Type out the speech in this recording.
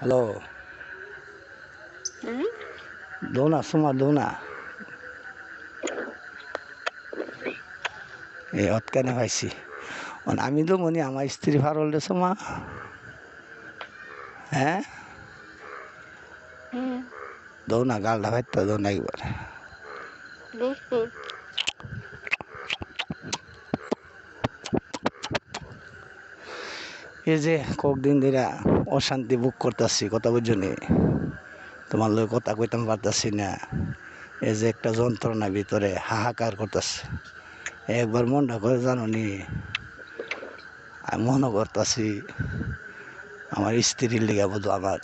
Hello. দৌনা Soma দৌনা। এই অতকানে পাইছি? On আমি তো মনি আমার স্ত্রী ফারল রে সোমা। হ্যাঁ? হুম। দৌনা গালটা ভাইতা দৌনা একবার। এই যে কয়েকদিন ধরে অশান্তি ভোগ করতেছি, কথা বুঝুনি তোমার লোক কথা কইতাম পারতাছি না। এই যে একটা যন্ত্রণা ভিতরে হাহাকার করতেছে। একবার মনটা করে জানো নি? আমি মনে করতেছি আমার স্ত্রীর লেগে বোধ আমার।